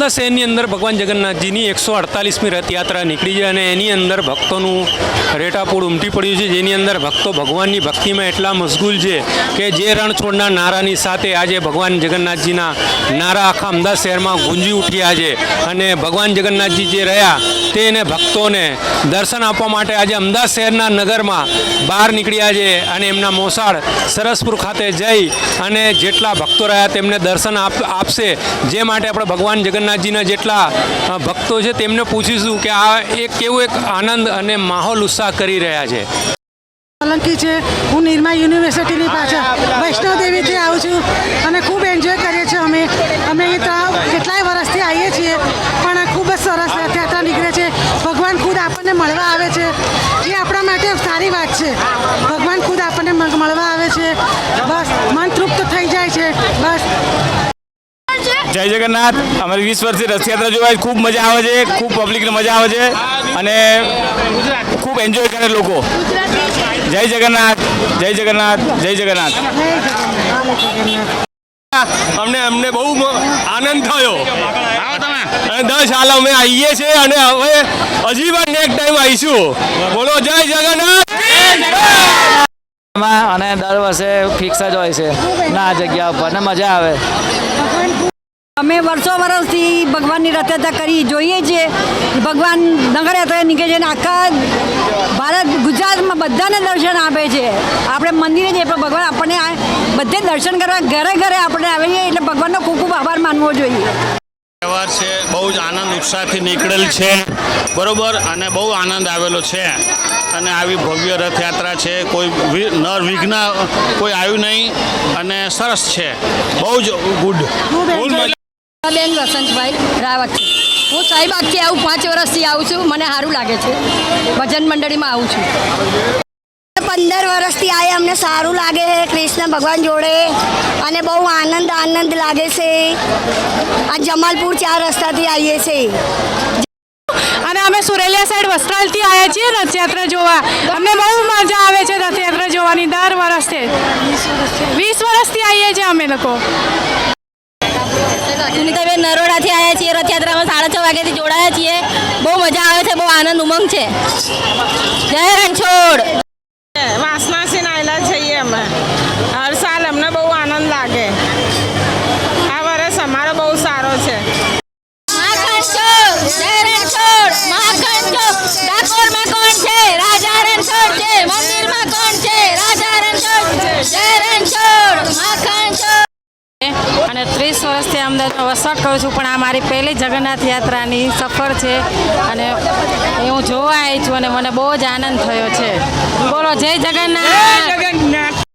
અમદાવાદ શહેરની અંદર ભગવાન જગન્નાથજીની એકસો અડતાલીસમી રથયાત્રા નીકળી છે અને એની અંદર ભક્તોનું રેટાપૂડ ઉમટી પડ્યું છે, જેની અંદર ભક્તો ભગવાનની ભક્તિમાં એટલા મશગુલ છે કે જે રણ છોડના નારાની સાથે આજે ભગવાન જગન્નાથજીના નારા આખા અમદાવાદ શહેરમાં ગુંજી ઉઠ્યા છે અને ભગવાન જગન્નાથજી જે રહ્યા તેને ભક્તોને દર્શન આપવા માટે આજે અમદાવાદ શહેરના નગરમાં બહાર નીકળ્યા છે અને એમના મોસાળ સરસપુર ખાતે જઈ અને જેટલા ભક્તો રહ્યા તેમને દર્શન આપ, આપશે. જે માટે આપણે ભગવાન જગન્નાથજીના જેટલા ભક્તો છે તેમને પૂછીશું કે આ એક કેવું એક આનંદ અને માહોલ ઉત્સાહ કરી રહ્યા છે. સોલંકી છે હું નિરમા યુનિવર્સિટીની પાછળ વૈષ્ણવદેવીથી આવું છું અને ખૂબ એન્જોય કરીએ છીએ અમે. અમે ત્યાં કેટલાય વર્ષથી આવીએ છીએ પણ ખૂબ જ સરસ રથયાત્રા નીકળે છે. ભગવાન ખુદ આપણને મળવા આવે છે. એ આપણા માટે સારી વાત છે. ભગવાન ખુદ આપણને મળવા આવે છે. બસ મન તૃપ્ત થઈ જાય છે. બસ જય જગન્નાથ. અમારી વીસ વર્ષથી રથયાત્રા જોવાય. ખૂબ મજા આવે છે. ખૂબ પબ્લિકને મજા આવે છે. અને ખૂબ એન્જોય કરે લોકો. જય જગન્નાથ. જય જગન્નાથ. જય જગન્નાથ. અમને અમને બહુ આનંદ થયો. દસ હાલ અમે આવીએ છીએ અને હવે હજી પણ નેક્સ્ટ ટાઈમ આવીશું બોલો જય જગન્નાથ. અને દર વર્ષે ફિક્સ જ હોય છે. ના જગ્યા ઉપર. ને મજા આવે. અમે વર્ષો વર્ષથી ભગવાનની રથયાત્રા કરી જોઈએ છીએ. ભગવાન નગર યાત્રા નીકળે છે અને આખા ભારત ગુજરાતમાં બધાને દર્શન આપે છે. આપણે મંદિરે જઈએ પણ ભગવાન આપણને આ બધે દર્શન કરવા ઘરે ઘરે આપણે આવીએ એટલે ભગવાનનો ખૂબ ખૂબ આભાર માનવો જોઈએ. તહેવાર છે બહુ જ આનંદ ઉત્સાહથી નીકળેલ છે. બરોબર? અને બહુ આનંદ આવેલો છે. અને આવી ભવ્ય રથયાત્રા છે. કોઈ નર વિઘ્ન કોઈ આવ્યું નહીં. અને સરસ છે. બહુ જ ગુડ બેન વસંતભાઈ રાવત. હું સાહીબાગથી આવું પાંચ વર્ષથી આવું છું મને સારું લાગે છે. ભજન મંડળીમાં આવું છું. પંદર વર્ષથી આએ અમને સારું લાગે છે કૃષ્ણ ભગવાન જોડે. અને બહુ આનંદ આનંદ લાગે છે. આ જમાલપુર ચાર રસ્તાથી આવીએ છીએ. અને અમે સુરેલિયા સાઈડ વસ્ત્રાલથી આવ્યા છીએ રથયાત્રા જોવા. અમને બહુ મજા આવે છે રથયાત્રા જોવાની દર વર્ષે. વીસ વર્ષથી આવીએ છીએ અમે લોકો. સુનિતાબેન નરોડાથી આવ્યા છીએ, રથયાત્રામાં સાડા છ વાગ્યાથી જોડાયા છીએ. બહુ મજા આવે છે, બહુ આનંદ, ઉમંગ છે. જય રણછોડ અને ત્રીસ વર્ષથી અમદાવાદમાં વસવાટ કરું છું, પણ આ મારી પહેલી જગન્નાથ યાત્રાની સફર છે અને હું જોવા આવી છું અને મને બહુ જ આનંદ થયો છે. બોલો જય જગન્નાથ!